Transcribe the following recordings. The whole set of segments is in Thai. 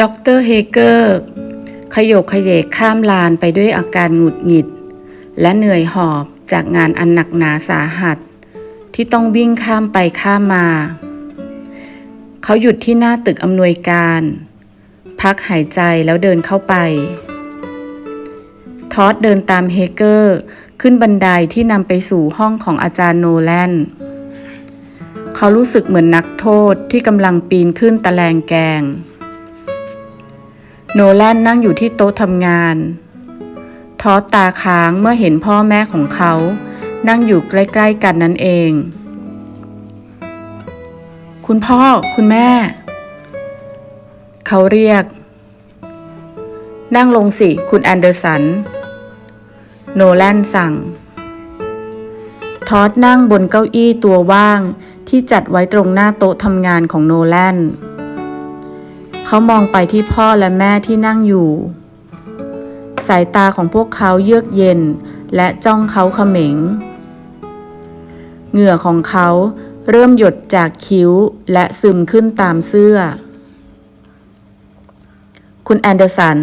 ด็อกเตอร์เฮเกอร์ขยกขยเยกข้ามลานไปด้วยอาการหงุดหงิด และเหนื่อยหอบจากงานอันหนักหนาสาหัส ที่ต้องวิ่งข้ามไปข้ามมา เขาหยุดที่หน้าตึกอำนวยการ พักหายใจแล้วเดินเข้าไป ทอดเดินตามเฮเกอร์ขึ้นบันไดที่นำไปสู่ห้องของอาจารย์โนแลนเขารู้สึกเหมือนนักโทษที่กำลังปีนขึ้นตะแลงแกง โนแลนนั่งอยู่ที่โต๊ะทำงาน ทอดตาค้างเมื่อเห็นพ่อแม่ของเขา นั่งอยู่ใกล้ๆกันนั่นเอง คุณพ่อคุณแม่ เขาเรียก นั่งลงสิคุณแอนเดอร์สัน โนแลนสั่ง ทอดนั่งบนเก้าอี้ตัวว่างที่จัดไว้ตรงหน้าโต๊ะทำงานของโนแลน เขามองไปที่พ่อและแม่ที่นั่งอยู่ สายตาของพวกเขาเยือกเย็นและจ้องเขาเขม็ง เหงื่อของเขาเริ่มหยดจากคิ้วและซึมขึ้นตามเสื้อ คุณแอนเดอร์สัน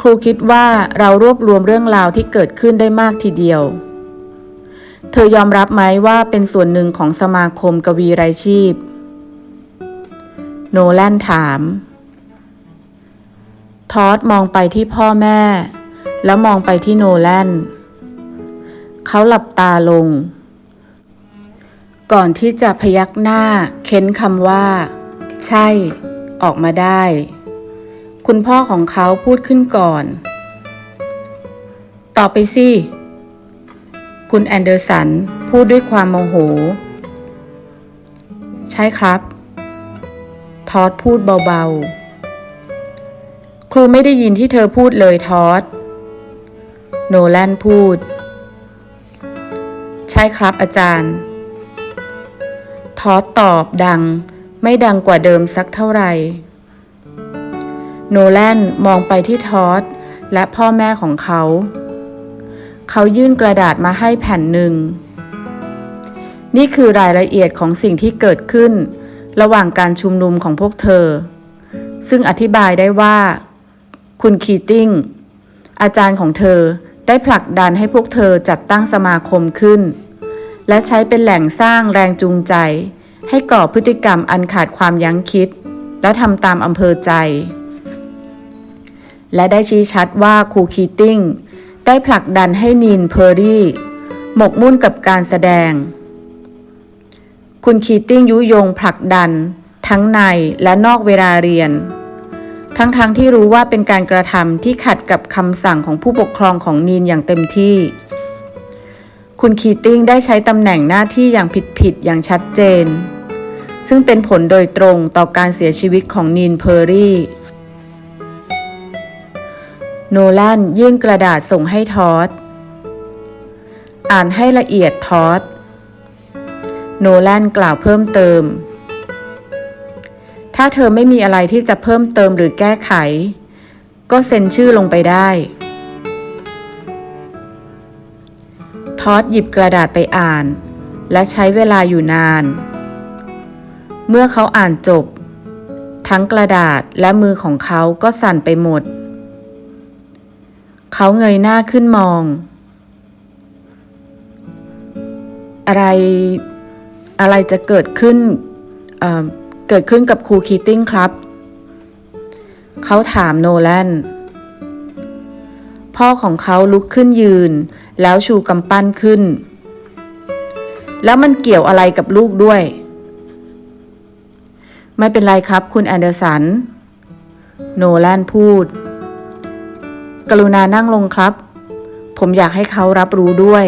ครูคิดว่าเรารวบรวมเรื่องราวที่เกิดขึ้นได้มากทีเดียว เธอยอมรับไหมว่าเป็นส่วนหนึ่งของสมาคมกวีไรายชีพ โนแลนถาม ทอดมองไปที่พ่อแม่ แล้วมองไปที่โนแลนเขาหลับตาลง ก่อนที่จะพยักหน้า เค้นคำว่า ใช่ ออกมาได้ คุณพ่อของเขาพูดขึ้นก่อน ต่อไปสิ คุณแอนเดอร์สันพูดด้วยความโมโห ใช่ครับ ทอดพูดเบาๆ ครูไม่ได้ยินที่เธอพูดเลยทอด โนแลนพูด ใช่ครับอาจารย์ ทอดตอบดัง ไม่ดังกว่าเดิมสักเท่าไหร่ โนแลนมองไปที่ทอดและพ่อแม่ของเขา เขายื่นกระดาษมาให้แผ่นหนึ่ง นี่คือรายละเอียดของสิ่งที่เกิดขึ้น ระหว่างการชุมนุมของพวกเธอ ซึ่งอธิบายได้ว่า คุณคีติ้ง อาจารย์ของเธอได้ผลักดันให้พวกเธอจัดตั้งสมาคมขึ้น และใช้เป็นแหล่งสร้างแรงจูงใจ ให้ก่อพฤติกรรมอันขาดความยั้งคิด และทำตามอำเภอใจ และได้ชี้ชัดว่าครูคีติ้งได้ผลักดันให้นีนเพอร์รี่ หมกมุ่นกับการแสดง คุณคีติ้งยุยงผลักดัน ทั้งในและนอกเวลาเรียน ทั้งๆทที่รู้ว่าเป็นการกระทำที่ขัดกับคำสั่งของผู้ปกครองของนีนอย่างเต็มที่ คุณคีติ้งได้ใช้ตำแหน่งหน้าที่อย่างผิดๆอย่างชัดเจน ซึ่งเป็นผลโดยตรงต่อการเสียชีวิตของนีนเพอร์รี่ โนแลนยื่นกระดาษส่งให้ทอดอ่านให้ละเอียดทอด โนแลนกล่าวเพิ่มเติม ถ้าเธอไม่มีอะไรที่จะเพิ่มเติมหรือแก้ไข ก็เซ็นชื่อลงไปได้ทอดหยิบกระดาษไปอ่าน และใช้เวลาอยู่นาน เมื่อเขาอ่านจบ ทั้งกระดาษและมือของเขาก็สั่นไปหมด เขาเงยหน้าขึ้นมอง อะไร อะไรจะเกิดขึ้นเเกิดขึ้นกับครูคีติ้งครับ เขาถามโนแลนพ่อของเขาลุกขึ้นยืน แล้วชูกำปั้นขึ้น แล้วมันเกี่ยวอะไรกับลูกด้วย ไม่เป็นไรครับคุณแอนเดอร์สัน โนแลนพูด กรุณานั่งลงครับ ผมอยากให้เขารับรู้ด้วย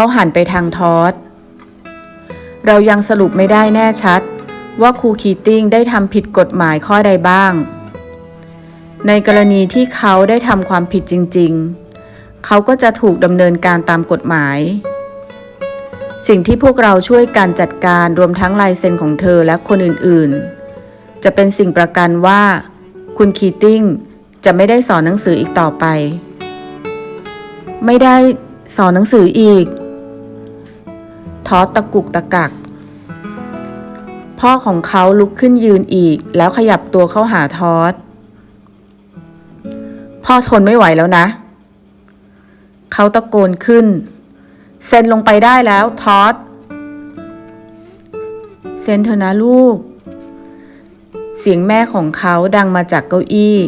เขาหันไปทางทอดเรายังสรุปไม่ได้แน่ชัด ว่าครูคีติ้งได้ทำผิดกฎหมายข้อใดบ้าง ในกรณีที่เขาได้ทำความผิดจริง ๆ เขาก็จะถูกดำเนินการตามกฎหมาย สิ่งที่พวกเราช่วยกันจัดการรวมทั้งลายเซ็นของเธอและคนอื่นๆ จะเป็นสิ่งประกันว่า คุณคีติ้งจะไม่ได้สอนหนังสืออีกต่อไป ไม่ได้สอนหนังสืออีก ทอตะกุกตะกัก พ่อของเขาลุกขึ้นยืนอีก แล้วขยับตัวเข้าหาทอด พ่อทนไม่ไหวแล้วนะ เขาตะโกนขึ้น เซ็นลงไปได้แล้วทอดเซ็นเถอะนะลูก เสียงแม่ของเขาดังมาจากเก้าอี้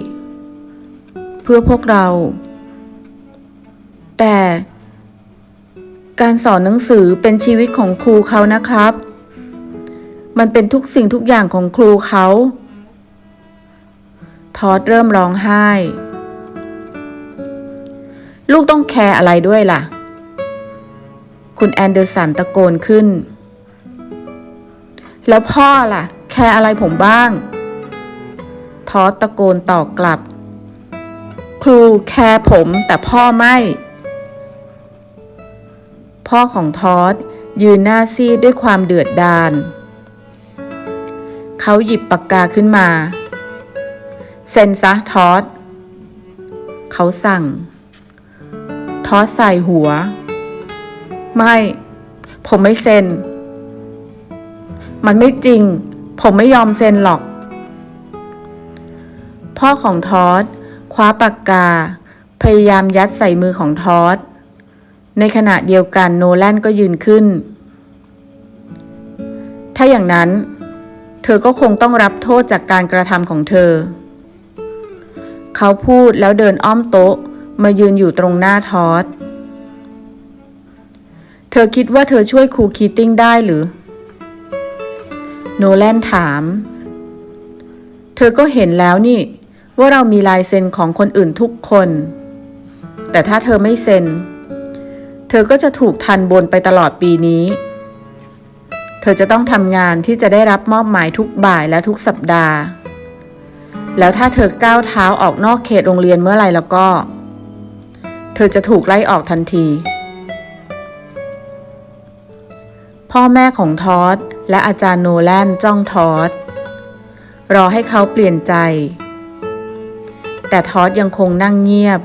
เพื่อพวกเรา แต่ การสอนหนังสือเป็นชีวิตของครูเขานะครับ มันเป็นทุกสิ่งทุกอย่างของครูเขาทอดเริ่มร้องไห้ ลูกต้องแคร์อะไรด้วยล่ะ คุณแอนเดอร์สันตะโกนขึ้น แล้วพ่อล่ะ แคร์อะไรผมบ้าง ทอดตะโกนตอบกลับ ครูแคร์ผมแต่พ่อไม่ พ่อของทอดยืนหน้าซีดด้วยความเดือดดาล เขาหยิบปากกาขึ้นมา เซ็นซะทอด เขาสั่ง ทอดใส่หัว ไม่ ผมไม่เซ็น มันไม่จริง ผมไม่ยอมเซ็นหรอก พ่อของทอดคว้าปากกา พยายามยัดใส่มือของทอด ในขณะเดียวกันโนแลนก็ยืนขึ้น ถ้าอย่างนั้น เธอก็คงต้องรับโทษจากการกระทำของเธอ เขาพูดแล้วเดินอ้อมโต๊ะมายืนอยู่ตรงหน้าทอดเธอคิดว่าเธอช่วยครูคีติ้งได้หรือ โนแลนถาม เธอก็เห็นแล้วนี่ ว่าเรามีลายเซ็นของคนอื่นทุกคน แต่ถ้าเธอไม่เซ็น เธอก็จะถูกทันบนไปตลอดปีนี้ เธอจะต้องทำงานที่จะได้รับมอบหมายทุกบ่ายและทุกสัปดาห์ แล้วถ้าเธอก้าวเท้าออกนอกเขตโรงเรียนเมื่อไหร่แล้วก็ เธอจะถูกไล่ออกทันที พ่อแม่ของทอดและอาจารย์โนแลนจ้องทอดรอให้เขาเปลี่ยนใจ แต่ทอดยังคงนั่งเงียบ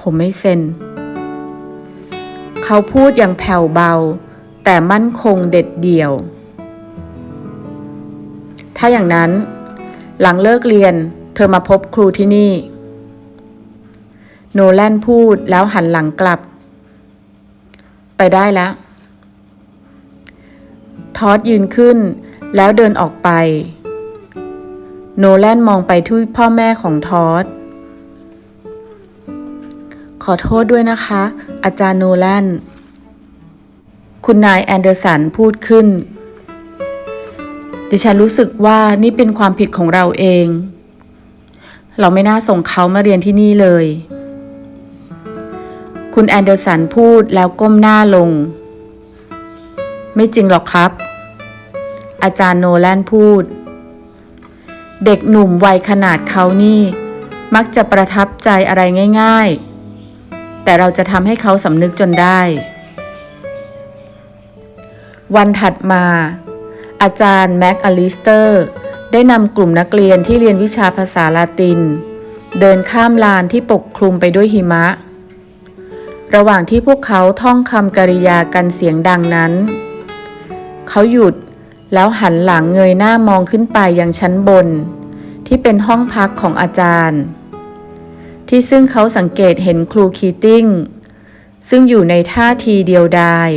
ผมไม่เซ็น เขาพูดอย่างแผ่วเบา แต่มั่นคงเด็ดเดี่ยว ถ้าอย่างนั้น หลังเลิกเรียนเธอมาพบครูที่นี่ โนแลนพูดแล้วหันหลังกลับ ไปได้แล้ว ทอดยืนขึ้นแล้วเดินออกไป โนแลนมองไปที่พ่อแม่ของทอด อโทษด้วยนะคะ อาจารย์โนแลนคุณนายแอนเดอร์สันพูดขึ้น ดิฉันรู้สึกว่านี่เป็นความผิดของเราเอง เราไม่น่าส่งเขามาเรียนที่นี่เลย คุณแอนเดอร์สันพูดแล้วก้มหน้าลง ไม่จริงหรอกครับ อาจารย์โนแลนพูด เด็กหนุ่มวัยขนาดเขานี่มักจะประทับใจอะไรง่าย ๆ แต่เราจะทำให้เขาสำนึกจนได้ วันถัดมา อาจารย์แม็กอลิสเตอร์ได้นำกลุ่มนักเรียนที่เรียนวิชาภาษาลาติน เดินข้ามลานที่ปกคลุมไปด้วยหิมะ ระหว่างที่พวกเขาท่องคำกริยากันเสียงดังนั้น เขาหยุดแล้วหันหลังเงยหน้ามองขึ้นไปยังชั้นบน ที่เป็นห้องพักของอาจารย์ ที่ซึ่งเขาสังเกตเห็นครูคีติ้ง ซึ่งอยู่ในท่าทีเดียวดาย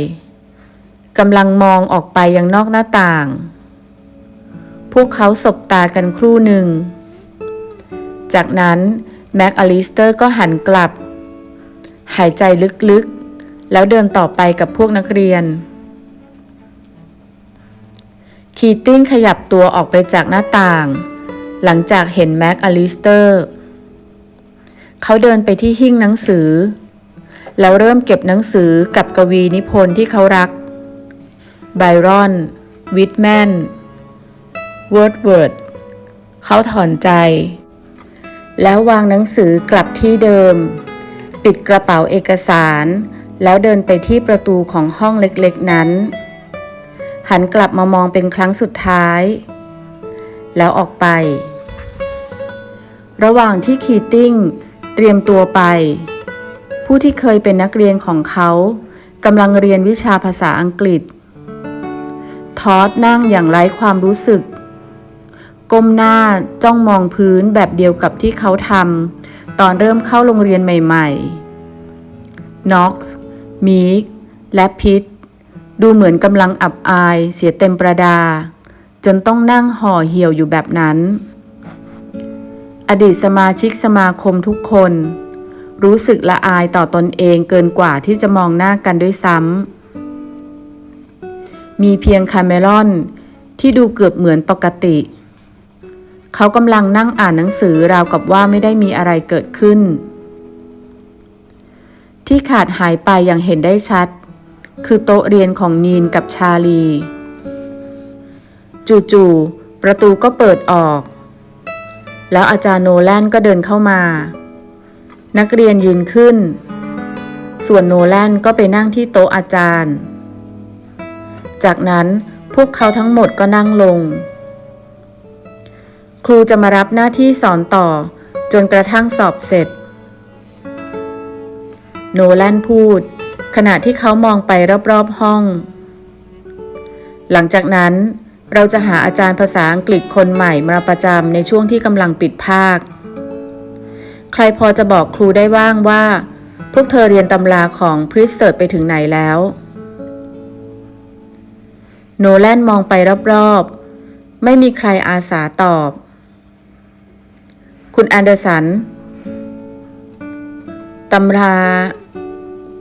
กำลังมองออกไปยังนอกหน้าต่าง พวกเขาสบตากันครู่หนึ่ง จากนั้นแม็กอลิสเตอร์ก็หันกลับ หายใจลึกๆ แล้วเดินต่อไปกับพวกนักเรียน คีติ้งขยับตัวออกไปจากหน้าต่าง หลังจากเห็นแม็กอลิสเตอร์ เขาเดินไปที่หิ้งหนังสือ แล้วเริ่มเก็บหนังสือกับกวีนิพนธ์ที่เขารัก ไบรอน วิทแมน เวิร์ดเวิร์ด เขาถอนใจ แล้ววางหนังสือกลับที่เดิม ปิดกระเป๋าเอกสาร แล้วเดินไปที่ประตูของห้องเล็กๆนั้น หันกลับมามองเป็นครั้งสุดท้าย แล้วออกไประหว่างที่คีติ้ง เตรียมตัวไป ผู้ที่เคยเป็นนักเรียนของเขากำลังเรียนวิชาภาษาอังกฤษ ทอดนั่งอย่างไร้ความรู้สึก ก้มหน้าจ้องมองพื้นแบบเดียวกับที่เขาทำตอนเริ่มเข้าโรงเรียนใหม่ๆ น็อกซ์ มีก และพิทดูเหมือนกำลังอับอายเสียเต็มประดา จนต้องนั่งห่อเหี่ยวอยู่แบบนั้น อดีตสมาชิกสมาคมทุกคน รู้สึกละอายต่อตนเองเกินกว่าที่จะมองหน้ากันด้วยซ้ำ มีเพียงคาเมรอนที่ดูเกือบเหมือนปกติ เขากำลังนั่งอ่านหนังสือราวกับว่าไม่ได้มีอะไรเกิดขึ้น ที่ขาดหายไปอย่างเห็นได้ชัด คือโต๊ะเรียนของนีนกับชาลี จู่ๆประตูก็เปิดออก แล้วอาจารย์โนแลนก็เดินเข้ามา นักเรียนยืนขึ้น ส่วนโนแลนก็ไปนั่งที่โต๊ะอาจารย์ จากนั้นพวกเขาทั้งหมดก็นั่งลง ครูจะมารับหน้าที่สอนต่อจนกระทั่งสอบเสร็จ โนแลนพูด ขณะที่เขามองไปรอบๆห้อง หลังจากนั้น เราจะหาอาจารย์ภาษาอังกฤษคนใหม่มาประจำในช่วงที่กำลังปิดภาค ใครพอจะบอกครูได้บ้างว่า พวกเธอเรียนตำราของพริสเซิร์ไปถึงไหนแล้ว โนแลนมองไปรอบๆ ไม่มีใครอาสาตอบ คุณแอนเดอร์สันตำรา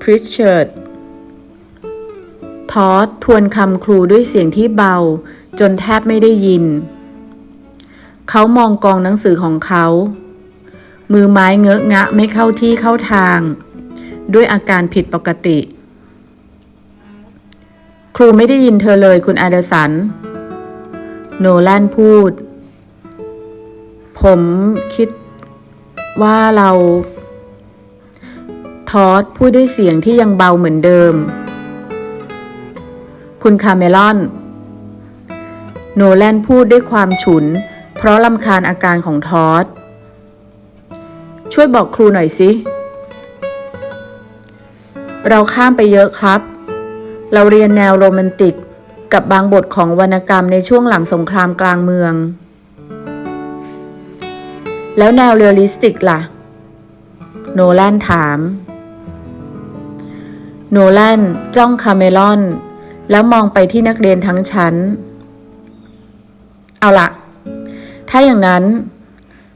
พริชเชิร์ ทอดทวนคำครูด้วยเสียงที่เบา จนแทบไม่ได้ยิน เขามองกองหนังสือของเขา มือไม้เงอะงะไม่เข้าที่เข้าทาง ด้วยอาการผิดปกติ ครูไม่ได้ยินเธอเลยคุณอาเดสัน โนแลนพูด ผมคิดว่าเรา ทอดพูดด้วยเสียงที่ยังเบาเหมือนเดิม คุณคาเมลอน โนแลนพูดด้วยความฉุน เพราะลำคาญอาการของทอด ช่วยบอกครูหน่อยสิ เราข้ามไปเยอะครับ เราเรียนแนวโรแมนติกกับบางบทของวรรณกรรมในช่วงหลังสงครามกลางเมือง แล้วแนวเรียลลิสติกล่ะ โนแลนถาม โนแลนจ้องคาเมลอน แล้วมองไปที่นักเรียนทั้งชั้น เอาละถ้าอย่างนั้น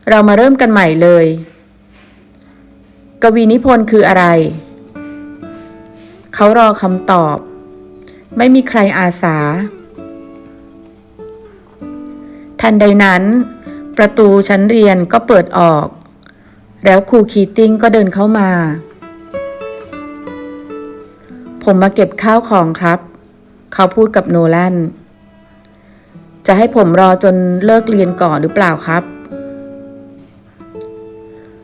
เรามาเริ่มกันใหม่เลย กวีนิพนธ์คืออะไร เขารอคำตอบ ไม่มีใครอาสา ทันใดนั้น ประตูชั้นเรียนก็เปิดออก แล้วครูคีติ้งก็เดินเข้ามาผมมาเก็บข้าวของครับ เขาพูดกับโนแลนจะให้ผมรอจนเลิกเรียนก่อนหรือเปล่าครับ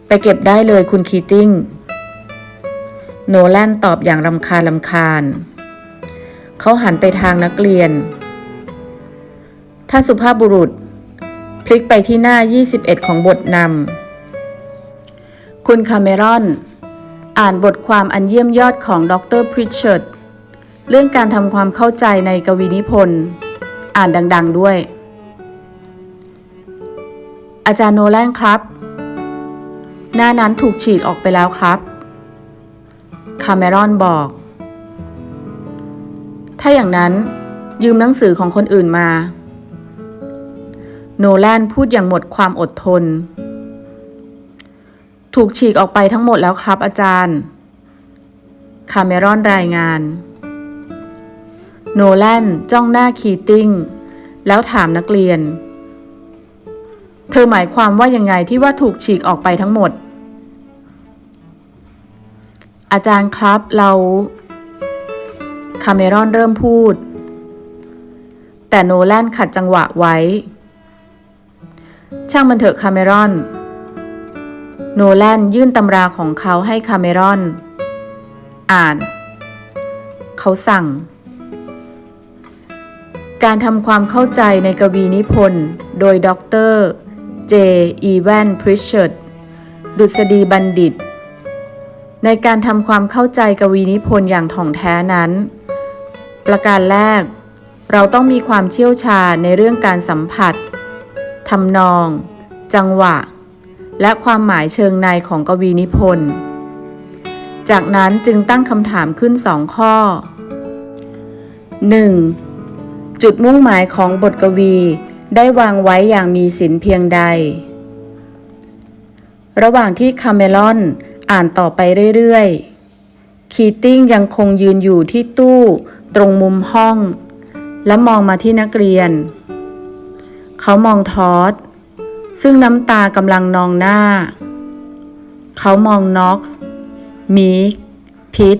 ไปเก็บได้เลยคุณคีติ้ง โนแลนตอบอย่างรำคาญรำคาญ เขาหันไปทางนักเรียน ท่านสุภาพบุรุษ พลิกไปที่หน้า 21 ของบทนำ คุณคาเมรอน อ่านบทความอันเยี่ยมยอดของดรพริชเชิร์ เรื่องการทำความเข้าใจในกวีนิพนธ์ อ่านดัง ๆ ด้วย อาจารย์โนแลนครับ หน้านั้นถูกฉีกออกไปแล้วครับ คาเมรอนบอก ถ้าอย่างนั้นยืมหนังสือของคนอื่นมา โนแลนพูดอย่างหมดความอดทน ถูกฉีกออกไปทั้งหมดแล้วครับอาจารย์ คาเมรอนรายงาน โนแลนจ้องหน้าคีติ้ง แล้วถามนักเรียน เธอหมายความว่ายังไงที่ว่าถูกฉีกออกไปทั้งหมด อาจารย์ครับเราคาเมรอนเริ่มพูด แต่โนแลนขัดจังหวะไว้ ช่างมันเถอะคาเมรอน โนแลนยื่นตำราของเขาให้คาเมรอน อ่าน เขาสั่ง การทำความเข้าใจในกวีนิพนธ์โดยด็อกเตอร์เจ อีแวนพริชเชร์ดดุษฎีบัณฑิต ในการทำความเข้าใจกวีนิพนธ์อย่างถ่องแท้นั้น ประการแรก เราต้องมีความเชี่ยวชาญในเรื่องการสัมผัสทำนอง จังหวะ และความหมายเชิงในของกวีนิพนธ์ จากนั้นจึงตั้งคำถามขึ้นสองข้อ 1. จุดมุ่งหมายของบทกวีได้วางไว้อย่างมีศิลเพียงใด ระหว่างที่คาเมลอนอ่านต่อไปเรื่อยๆ คีติ้งยังคงยืนอยู่ที่ตู้ตรงมุมห้อง และมองมาที่นักเรียน เขามองทอสซึ่งน้ำตากำลังนองหน้า เขามองน็อกซ์มีกพิท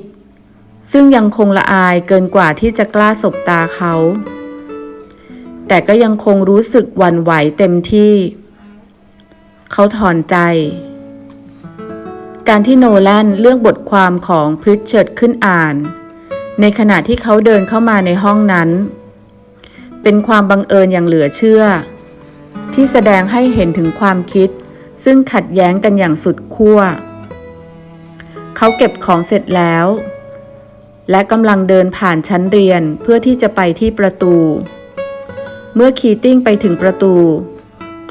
ซึ่งยังคงละอายเกินกว่าที่จะกล้าสบตาเขา แต่ก็ยังคงรู้สึกหวั่นไหวเต็มที่ เขาถอนใจ การที่โนแลนเลือกบทความของพริชเชิร์ดขึ้นอ่าน ในขณะที่เขาเดินเข้ามาในห้องนั้น เป็นความบังเอิญอย่างเหลือเชื่อ ที่แสดงให้เห็นถึงความคิด ซึ่งขัดแย้งกันอย่างสุดขั้ว เขาเก็บของเสร็จแล้วและกำลังเดินผ่านชั้นเรียนเพื่อที่จะไปที่ประตู เมื่อคีติ้งไปถึงประตู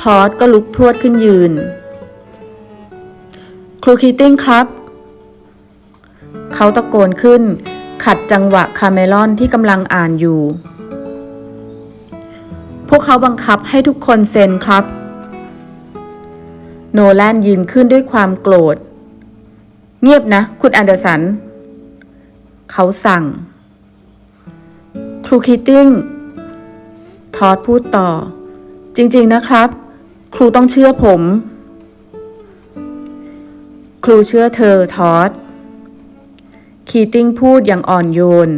ทอดก็ลุกพรวดขึ้นยืน ครูคีติ้งครับ เขาตะโกนขึ้น ขัดจังหวะคาเมลอนที่กำลังอ่านอยู่ พวกเขาบังคับให้ทุกคนเซ็นครับ โนแลนยืนขึ้นด้วยความโกรธ เงียบนะ คุณแอนเดอร์สัน เขาสั่ง ครูคิตติ้ง ทอดพูดต่อ จริงๆนะครับ ครูต้องเชื่อผม ครูเชื่อเธอทอดคีติ้งพูดอย่างอ่อนโยน